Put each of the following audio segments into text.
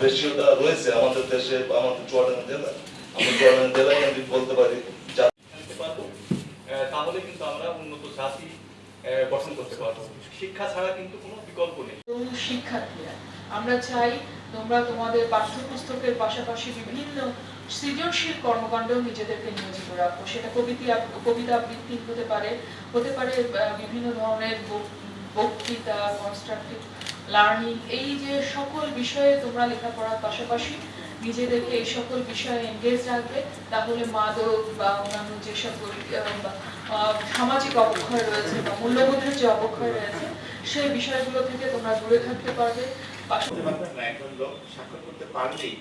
জেলা আমরা চুয়াডাঙ্গা জেলায় আমি বলতে পারি তাহলে কিন্তু আমরা উন্নত জাতি গঠন করতে পারব। শিক্ষা ছাড়া কিন্তু কোনো বিকল্প নেই। শিক্ষার্থীরা আমরা চাই তোমরা তোমাদের পাঠ্যপুস্তকের পাশাপাশি বিভিন্ন সৃজনশীল কর্মকাণ্ডেও নিজেদেরকে নিয়োজিত রাখো। সেটা কবিতা কবিতা আবৃত্তি হতে পারে হতে পারে আহ, বিভিন্ন ধরনের বক্তৃতা কনস্ট্রাকটিভ লার্নিং এই যে সকল বিষয়ে তোমরা লেখাপড়ার পাশাপাশি নিজেদেরকে এই সকল বিষয়ে এনগেজ রাখবে, তাহলে মাদক বা অন্যান্য যে সকল সামাজিক অবক্ষয় রয়েছে বা মূল্যবোধের যে অবক্ষয় রয়েছে, সেই বিষয়গুলো থেকে তোমরা দূরে থাকতে পারবে। স্বাক্ষর করতে পারলেই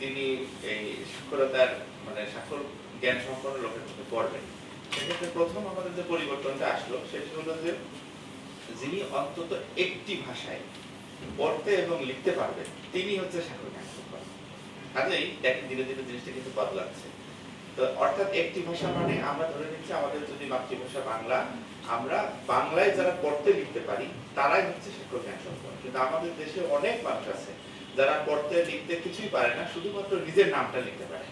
তিনি এই সাক্ষরতার মানে স্বাক্ষর জ্ঞান সম্পন্ন লোকের মধ্যে পড়বেন। সেক্ষেত্রে প্রথম আমাদের যে পরিবর্তনটা আসলো, সেটি হলো যে যিনি অন্তত একটি ভাষায় পড়তে এবং লিখতে পারবেন তিনি হচ্ছে জ্ঞান কাজেই ধীরে ধীরে জিনিসটা কিন্তু বদলাচ্ছে। তো অর্থাৎ একটি ভাষা মানে আমরা ধরে নিচ্ছি আমাদের যদি মাতৃভাষা বাংলা, আমরা বাংলায় যারা পড়তে লিখতে পারি, তারাই হচ্ছে শিক্ষক জ্ঞান কিন্তু আমাদের দেশে অনেক মানুষ আছে যারা পড়তে, লিখতে কিছুই পারে না, শুধুমাত্র নিজের নামটা লিখতে পারে।